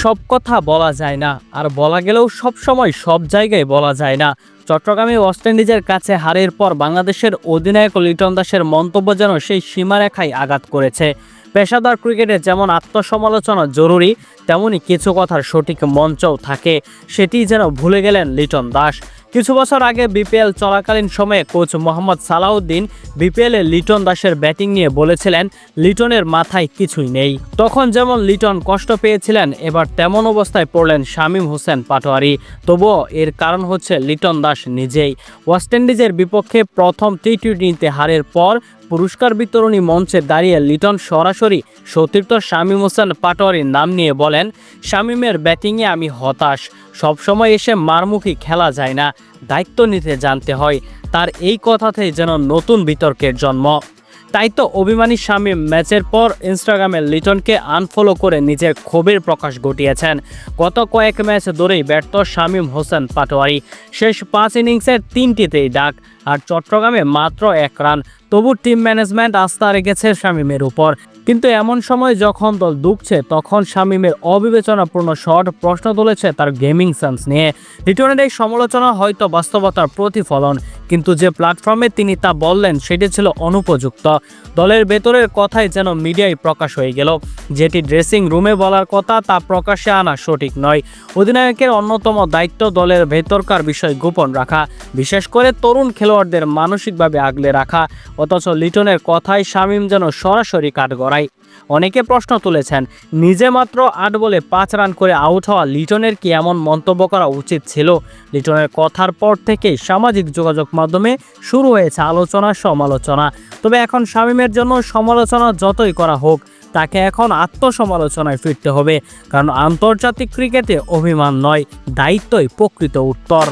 সব কথা বলা যায় না। আর বলা গেলেও সব সময় সব জায়গায় বলা যায় না। চট্টগ্রামে ওয়েস্ট ইন্ডিজের কাছে হারের পর বাংলাদেশের অধিনায়ক লিটন দাসের মন্তব্য যেন সেই সীমারেখায় আঘাত করেছে। পেশাদার ক্রিকেটে যেমন আত্মসমালোচনা জরুরি, তেমনি কিছু কথার সঠিক মঞ্চও থাকে। সেটি যেন ভুলে গেলেন লিটন দাস। কিছু বছর আগে বিপিএল চলাকালীন সময়ে কোচ মোহাম্মদ সালাউদ্দিন বিপিএলে লিটন দাসের ব্যাটিং নিয়ে বলেছিলেন, লিটনের মাথায় কিছুই নেই। তখন যেমন লিটন কষ্ট পেয়েছিলেন, এবার তেমন অবস্থায় পড়লেন শামীম হোসেন পাটোয়ারি। তবুও এর কারণ হচ্ছে লিটন দাস নিজেই। ওয়েস্ট ইন্ডিজের বিপক্ষে প্রথম টি টোয়েন্টিতে হারের পর পুরস্কার বিতরণী মঞ্চে দাঁড়িয়ে লিটন সরাসরি সতীর্থ শামীম হোসেন পাটোয়ারির নাম নিয়ে বলেন, শামীমের ব্যাটিংয়ে আমি হতাশ। সবসময় এসে মারমুখী খেলা যায় না। দায়িত্ব নিতে জানতে হয়। তার এই কথাতেই যেন নতুন বিতর্কের জন্ম। তাই তো অভিমানী শামীম ম্যাচের পর ইনস্টাগ্রামে লিটনকে আনফলো করে নিজের ক্ষোভের প্রকাশ ঘটিয়েছেন। গত কয়েক ম্যাচ ধরেই ব্যর্থ শামীম হোসেন পাটোয়ারি। শেষ পাঁচ ইনিংসের তিনটিতেই ডাক। আর চট্টগ্রামে মাত্র এক রান। তবু টিম ম্যানেজমেন্ট আস্থা রেখেছে শামীমের উপর। কিন্তু এমন সময় যখন দল দুঃখছে, তখন শামীমের অবিবেচনাপূর্ণ শট প্রশ্ন তুলেছে তার গেমিং সেন্স নিয়ে। লিটনের এই সমালোচনা হয়তো বাস্তবতার প্রতিফলন, কিন্তু যে প্ল্যাটফর্মে তিনি তা বললেন, সেটি ছিল অনুপযুক্ত। দলের ভেতরের কথাই যেন মিডিয়ায় প্রকাশ হয়ে গেল। যেটি ড্রেসিং রুমে বলার কথা, তা প্রকাশে আনা সঠিক নয়। অধিনায়কের অন্যতম দায়িত্ব দলের ভেতরকার বিষয় গোপন রাখা। বিশেষ করে তরুণ খেলোয়াড়দের মানসিকভাবে আগলে রাখা, অথচ লিটনের কথায় শামীম যেন সরাসরি কাঠগড়ায় অনেকে প্রশ্ন তুলেছেন, নিজে মাত্র আট বলে পাঁচ রান করে আউট হওয়া লিটনের কি এমন মন্তব্য করা উচিত ছিল? লিটনের কথার পর থেকেই সামাজিক যোগাযোগ মাধ্যমে শুরু হয়েছে আলোচনা, সমালোচনা। তবে এখন শামীমের জন্য সমালোচনা যতই করা হোক, তাকে এখন আত্মসমালোচনায় ফিরতে হবে, কারণ আন্তর্জাতিক ক্রিকেটে অভিমান নয়, দায়িত্বই প্রকৃত উত্তর।